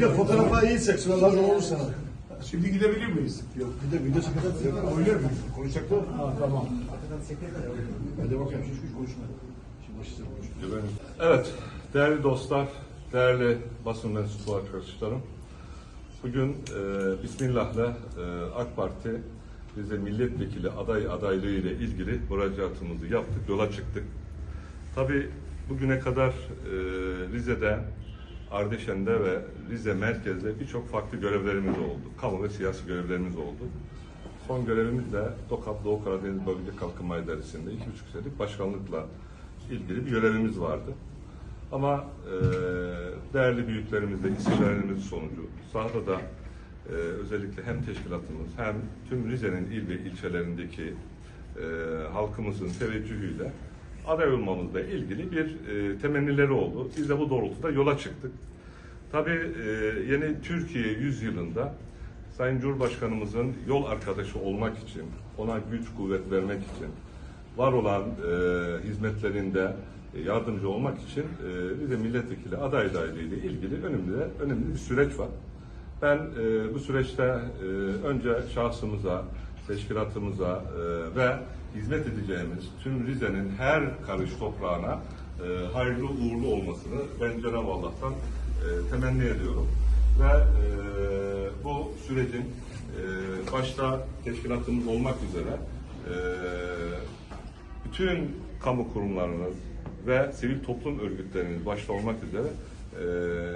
Ya fotoğrafa iyi çek. Sonra lazım olur sana. Şimdi gidebilir miyiz? Yok bir de video çekelim. Öyle mi? Konuşacak mı? Ha tamam. Hadi bakayım şu şu konuşma. Şimdi başı konuş. Evet, değerli dostlar, değerli basın mensubu arkadaşlarım. Bugün e, Bismillah'la e, AK Parti bize milletvekili aday adaylığı ile ilgili müracaatımızı yaptık, yola çıktık. Tabii bugüne kadar e, Rize'de, Ardeşen'de ve Rize merkezde birçok farklı görevlerimiz oldu. Kamu ve siyasi görevlerimiz oldu. Son görevimiz de Tokat Doğu Karadeniz Bölge Kalkınma İdaresi'nde iki buçuk senelik başkanlıkla ilgili bir görevimiz vardı. Ama e, değerli büyüklerimizle istişarelerimiz sonucu sahada da e, özellikle hem teşkilatımız hem tüm Rize'nin il ve ilçelerindeki e, halkımızın teveccühüyle aday olmamızla ilgili bir e, temennileri oldu. Biz de bu doğrultuda yola çıktık. Tabii e, yeni Türkiye yüzyılında Sayın Cumhurbaşkanımızın yol arkadaşı olmak için, ona güç kuvvet vermek için, var olan e, hizmetlerinde yardımcı olmak için e, bir de milletvekili aday adaylığı ile ilgili önemli önemli bir süreç var. Ben e, bu süreçte e, önce şahsımıza, teşkilatımıza e, ve hizmet edeceğimiz tüm Rize'nin her karış toprağına e, hayırlı uğurlu olmasını ben Cenab-ı Allah'tan e, temenni ediyorum. Ve bu sürecin başta teşkilatımız olmak üzere bütün kamu kurumlarınız ve sivil toplum örgütleriniz başta olmak üzere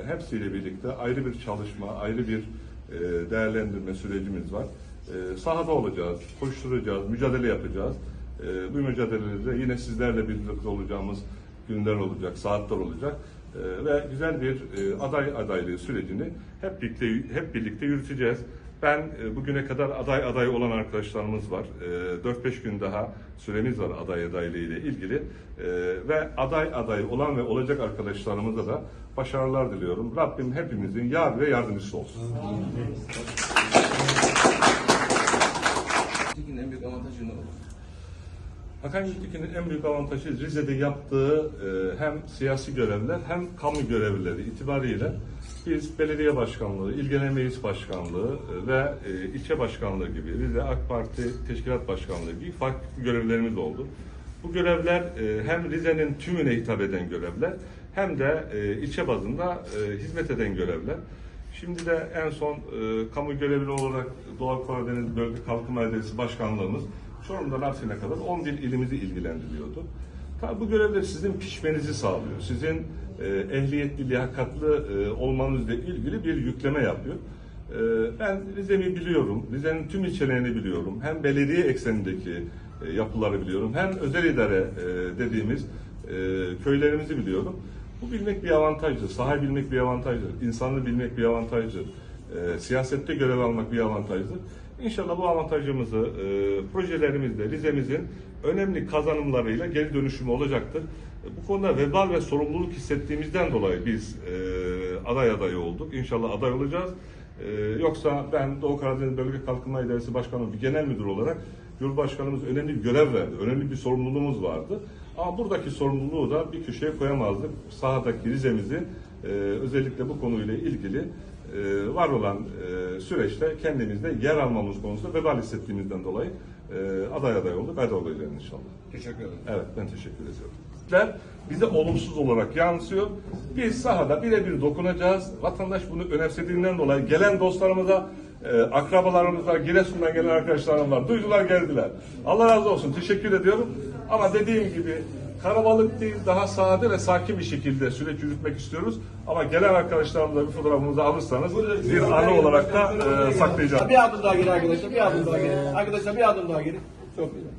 hepsiyle birlikte ayrı bir çalışma, ayrı bir değerlendirme sürecimiz var. E, sahada olacağız, koşturacağız, mücadele yapacağız. E, bu mücadelede yine sizlerle birlikte olacağımız günler olacak, saatler olacak. E, ve güzel bir e, aday adaylığı sürecini hep birlikte hep birlikte yürüteceğiz. Ben e, bugüne kadar aday aday olan arkadaşlarımız var. E, 4-5 gün daha süremiz var aday adaylığı ile ilgili. Ve aday aday olan ve olacak arkadaşlarımıza da başarılar diliyorum. Rabbim hepimizin yar ve yardımcısı olsun. Tekin en büyük avantajı ne olur? Hakan Gültekin'in en büyük avantajı Rize'de yaptığı e, hem siyasi görevler hem kamu görevleri itibariyle biz belediye başkanlığı, il genel meclis başkanlığı e, ve e, ilçe başkanlığı gibi Rize AK Parti teşkilat başkanlığı gibi farklı görevlerimiz oldu. Bu görevler hem Rize'nin tümüne hitap eden görevler hem de ilçe bazında hizmet eden görevler. Şimdi de en son e, kamu görevli olarak Doğu Karadeniz Bölge Kalkınma İdaresi Başkanlığımız Çorum'dan Arsin'e kadar 11 ilimizi ilgilendiriyordu. Tabi bu görevler sizin pişmenizi sağlıyor. Sizin e, ehliyetli, liyakatlı e, olmanızla ilgili bir yükleme yapıyor. E, ben Rize'mi biliyorum, Rize'nin tüm ilçelerini biliyorum. Hem belediye eksenindeki e, yapıları biliyorum, hem özel idare e, dediğimiz e, köylerimizi biliyorum. Bu bilmek bir avantajdır, sahayı bilmek bir avantajdır, insanı bilmek bir avantajdır, e, siyasette görev almak bir avantajdır. İnşallah bu avantajımızı e, projelerimizde Rize'mizin önemli kazanımlarıyla geri dönüşümü olacaktır. E, Bu konuda vebal ve sorumluluk hissettiğimizden dolayı biz e, aday adayı olduk. İnşallah aday olacağız. E, yoksa ben Doğu Karadeniz Bölge Kalkınma İdaresi Başkanı bir genel müdür olarak Cumhurbaşkanımız önemli bir görev verdi. Önemli bir sorumluluğumuz vardı. Ama buradaki sorumluluğu da bir köşeye koyamazdık. Sahadaki Rize'mizi e, özellikle bu konuyla ilgili e, var olan e, süreçte kendimizde yer almamız konusunda vebal hissettiğimizden dolayı e, aday aday olduk. Aday olacağız inşallah. Teşekkür ederim. Evet ben teşekkür ediyorum. Der, Bize olumsuz olarak yansıyor. Biz sahada birebir dokunacağız. Vatandaş bunu önemsediğinden dolayı gelen dostlarımıza, e, akrabalarımıza, Giresun'dan gelen arkadaşlarım var. Duydular geldiler. Allah razı olsun. Teşekkür ediyorum. Ama dediğim gibi karabalık değil, daha sade ve sakin bir şekilde süreç yürütmek istiyoruz. Ama gelen arkadaşlarımıza bir fotoğrafımızı alırsanız bir anı olarak da e, saklayacağım. Bir adım daha geri arkadaşlar, bir adım daha geri. Arkadaşlar bir adım daha geri. Çok güzel.